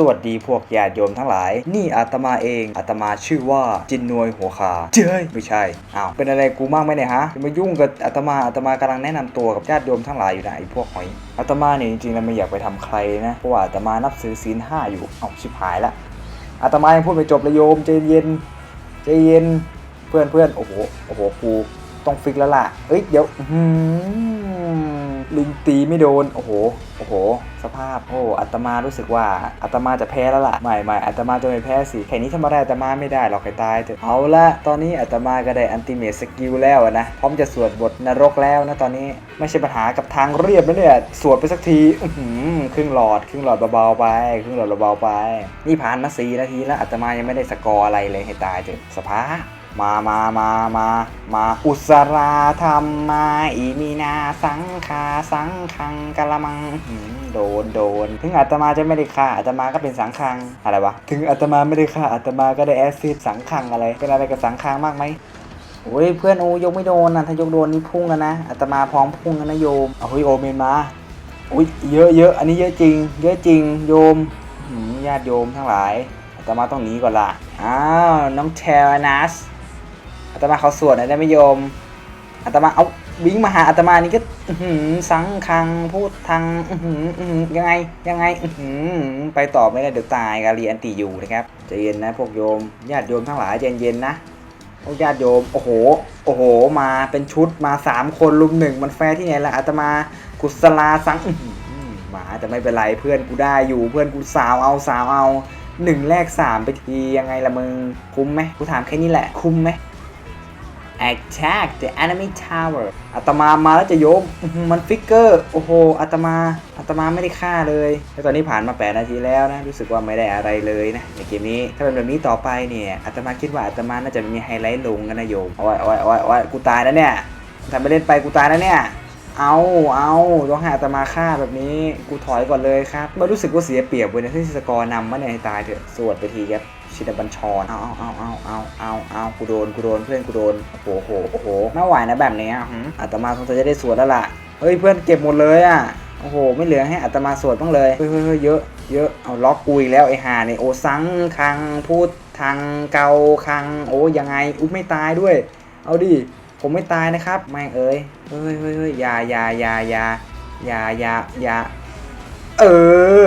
สวัสดีพวกญาติโยมทั้งหลาย นี่อาตมาเอง อาตมาชื่อว่าจินนวยหัวขา เจ้ยไม่ใช่ อ้าว เป็นอะไรกูมากไหมเนี่ยฮะจะมายุ่งกับอาตมา อาตมากำลังแนะนำตัวกับญาติโยมทั้งหลายอยู่นะไอ้พวกหอย อาตมาเนี่ยจริงๆแล้วไม่อยากไปทำใครนะ เพราะว่าอาตมานับซื้อศีลห้าอยู่ เอาชิบหายละ อาตมายังพูดไม่จบเลยโยมใจเย็นใจเย็น เพื่อนเพื่อนโอ้โห โอ้โห กูต้องฟิกแล้วล่ะ เอ้ย เดี๋ยว อื ลิงตีไม่โดน โอ้โห โอ้โห สภาพ โอ้อาตมารู้สึกว่าอาตมาจะแพ้แล้วล่ะ ไม่ไม่อาตมาจะไม่แพ้สิแค่นี้ทำอะไรอาตมาไม่ได้หรอกใครตายเถอะ เอาละ ตอนนี้อาตมาก็ได้อันติเม e สกิลแล้วนะ พร้อมจะสวดบทนรกแล้วนะตอนนี้ไม่ใช่ปัญหากับทางเรียบแล้วเนี่ย สวดไปสักที อื้อหือครึ่งหลอด ครึ่งหลอดเบาๆไป ครึ่งหลอดเบาๆไป นี่ผ่านมาสี่นาทีแล้วอาตมายังไม่ได้สกอร์อะไรเลยให้ตายเถอะสภาพ มามามามามาอุสราธรรมมาอีมีนาสังคาสังคังกะละมังโดนโดน ถึงอาตมาจะไม่ได้ฆ่าอาตมาก็เป็นสังคังอะไรวะ ถึงอาตมาไม่ได้ฆ่าอาตมาก็ได้แอซิดสังคังอะไร เป็นอะไรกับสังคังมากไหมโอ้ยเพื่อนโอยกไม่โดนนะถ้ายกโดนนี่พุ่งแล้วนะอาตมาพร้อมพุ่งแล้วนะโยมเอาเฮ้ยโอเมนมาอุ้ยเยอะเยอะอันนี้เยอะจริง เยอะจริงโยมญาติโยมทั้งหลายอาตมาต้องหนีก่อนละอ้าวน้องเทวนัส อาตมาเขาสวดหน่อยได้ไหมโยมอาตมาเอาวิ่งมาหาอาตมานี่ก็สังคังพูดทางยังไงยังไงไปต่อไม่ได้เดี๋ยวตายกาลีอันตีอยู่นะครับใจเย็นนะพวกโยมญาติโยมทั้งหลายใจเย็นนะพวกญาติโยมโอ้โหโอ้โห มาเป็นชุดมาสามคนลุมหนึ่งมันแฟที่ไหนล่ะอาตมากุศลาสังอื้อหือหมาแต่ไม่เป็นไรเพื่อนกูได้อยู่เพื่อนกูสาวเอาสาวเอาหนึ่งแลกสามไปทียังไงละมึงคุ้มไหมกูถามแค่นี้แหละคุ้มไหม attack the enemy tower อาตมามาแล้วจะโยมมันฟิกเกอร์ โอ้โหอาตมาอาตมาไม่ได้ฆ่าเลยแล้วตอนนี้ผ่านมา 8 นาทีแล้วนะ รู้สึกว่าไม่ได้อะไรเลยนะ ในเกมนี้ ถ้าเป็นแบบนี้ต่อไปเนี่ยอาตมาคิดว่าอาตมาน่าจะมีไฮไลท์ลงกันนะโยมโอ้ยโอ้ยโอ้ยโอ้ยกูตายแล้วเนี่ยทำไปเล่นไปกูตายแล้วเนี่ย เอาเอาต้องให้อาตมาฆ่าแบบนี้ กูถอยก่อนเลยครับมารู้สึกว่าเสียเปรียบเว้ยนะที่สกอร์นำมาเนี่ยตายเถอะ สวดไปทีครับ ชินบัญชรเอาเอาเอาเอาเอาเอาเอากูโดนกูโดนเพื่อนกูโดนโอ้โหโอ้โหโอ้โหไม่ไหวนะแบบนี้อะหืมอาตมาคงจะได้สวดแล้วล่ะเฮ้ยเพื่อนเก็บหมดเลยอะโอ้โห ไม่เหลือให้อาตมาสวดบ้างเลยเฮ้ยเฮ้ยเฮ้ยเยอะเยอะเอาล็อกกูอีกแล้วไอ้ห่าเนี่ยโอ้สังคังพูดทางเกาคังโอ้ยังไงอุ๊บไม่ตายด้วย เอาดิผมไม่ตายนะครับไม่เอ้ยเฮ้ยเฮ้ยเฮ้ยยาอยาอยาอยาอยาอยาอยาเออ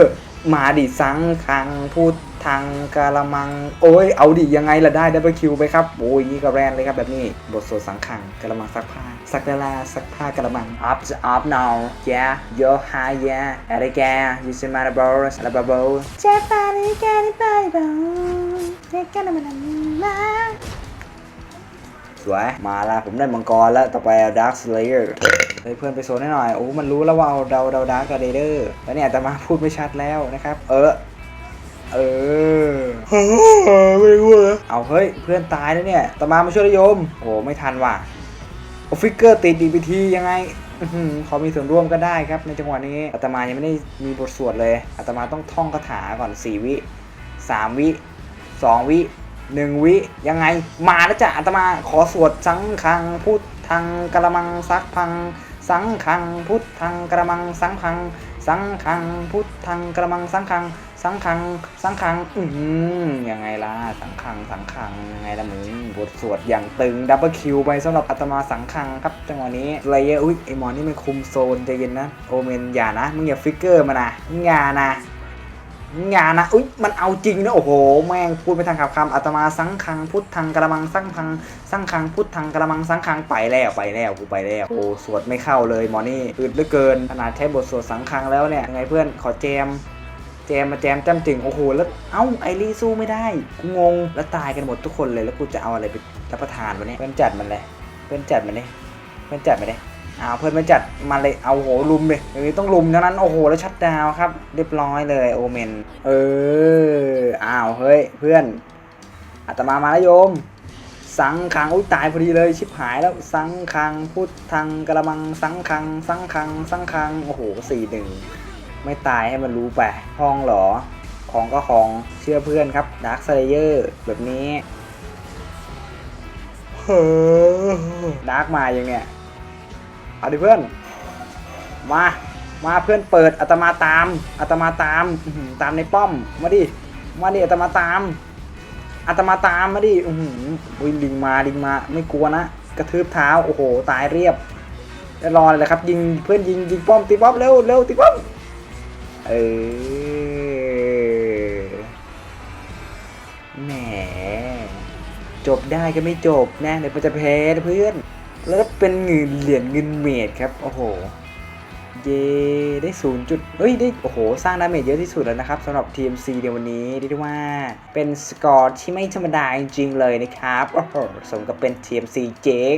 มาดิสังคังพูด ทางกาละมัง โอ้ย เอาดิยังไงล่ะได้ดับเบิลคิวไปครับ โอ้ยนี่ก็แรนเลยครับแบบนี้ บทสวดสังคังกาละมังซักผ้าซักดาราซักผ้ากาละมัง up up now yeah yo hi yeah อะไรแก you see my balls อะไรบ้าบเจ็บปาริแกนี่ไปเบาเด็กกันมันมาสวย มาละผมได้มังกรแล้ว ต่อไปเอา Dark Slayer เฮ้ยเพื่อนไปโซนให้หน่อย โอ้ มันรู้แล้วว่าเอาเดาเดาดาร์กกับเดเดอร์ แล้วเนี่ยแต่มาพูดไม่ชัดแล้วนะครับ เออ เออ ไม่รู้เลยเอาเฮ้ย เพื่อนตายแล้วเนี่ยตามามาช่วยระโยม โอ้ไม่ทันว่ะโอฟิกเกอร์ติดดีพีทียังไงอื้อหือขอมีส่วนร่วมก็ได้ครับในจังหวะนี้อาตมายังไม่ได้มีบทสวดเลยอาตมาต้องท่องคาถาก่อน 4 วิ 3 วิ 2 วิ 1 วิ ยังไง มาแล้วจ้ะอาตมาขอสวดสังคังพุทธังกระมังซักพัง สังคังพุทธังกระมังสังคัง สังคังพุทธังกระมังสังคัง สังคัง สังคัง อืมยังไงล่ะ สังคัง สังคัง ยังไงล่ะมึง บทสวดอย่างตึง ดับเบิลคิวไปสำหรับอาตมาสังคังครับ จังหวะนี้เลเยอร์อุ้ยไอหมอนี่มันคุมโซนใจเย็นนะ โอเมนอย่านะ มึงอย่าฟิกเกอร์มานะมึงอย่านะงานนะอุ้ยมันเอาจริงนะโอ้โห แม่งพูดไม่ทันขับคำอาตมาสังคังพุทธังกระมังสังคังสังคังพุทธังกระมังสังคังไปแล้วไปแล้วกูไปแล้วโอ้สวดไม่เข้าเลยหมอนี่อึดเหลือเกินขนาดใช้บทสวดสังคังแล้วเนี่ยยังไงเพื่อนขอแจม จมมาแจมจ้ำจึงโอ้โหแล้วเอ้าไอรีสู้ไม่ได้กูงงแล้วตายกันหมดทุกคนเลยแล้วกูจะเอาอะไรไปรับประทานวะเนี่ยเพื่อนจัดมันเลยเพื่อนจัดมันเลยเพื่อนจัดมันเลยอ้าวเพื่อนไม่จัดมาเลยเอาโหลุมเลยอย่างนี้ต้องลุมเท่านั้นโอ้โหแล้วชัดดาวครับ เรียบร้อยเลยโอเมน เอออ้าวเฮ้ยเพื่อนอาตมามาแล้วโยม สังคังอุ้ยตายพอดีเลยชิบหายแล้วสังคังพุทธังกระมังสังคังสังคังสังคังโอ้โหสี่หนึ่ง ไม่ตายให้มันรู้ไปห้องเหรอ ของก็ของเชื่อเพื่อนครับดาร์ค a เลเยอร์แบบนี้เฮ้อดาร์กมาอย่างเนี้ยเอาดิเพื่อน มา มาเพื่อนเปิดอาตมาตามอาตมาตามอื้อหือตามในป้อม มาดิ มาดิอาตมาตามอาตมาตามมาดิอือหืออุ้ยลิงมาลิงมาไม่กลัวนะกระทืบเท้าโอ้โหตายเรียบแล้วรอเลยครับ ยิงเพื่อนยิงยิงป้อมตีป้อมเร็วเร็วตีป้อม เออแหมจบได้ก็ไม่จบนะเดี๋ยวมันจะแพ้เพื่อน แล้วก็เป็นเงินเหรียญเงินเมดครับ โอ้โห เย่ได้ศูนย์จุดเฮ้ยได้โอ้โห สร้างดาเมจเยอะที่สุดแล้วนะครับสำหรับ TMC ในวันนี้เรียกได้ว่าเป็นสกอร์ที่ไม่ธรรมดาจริงๆเลยนะครับ โอ้โห สมกับเป็น TMC เจ๋ง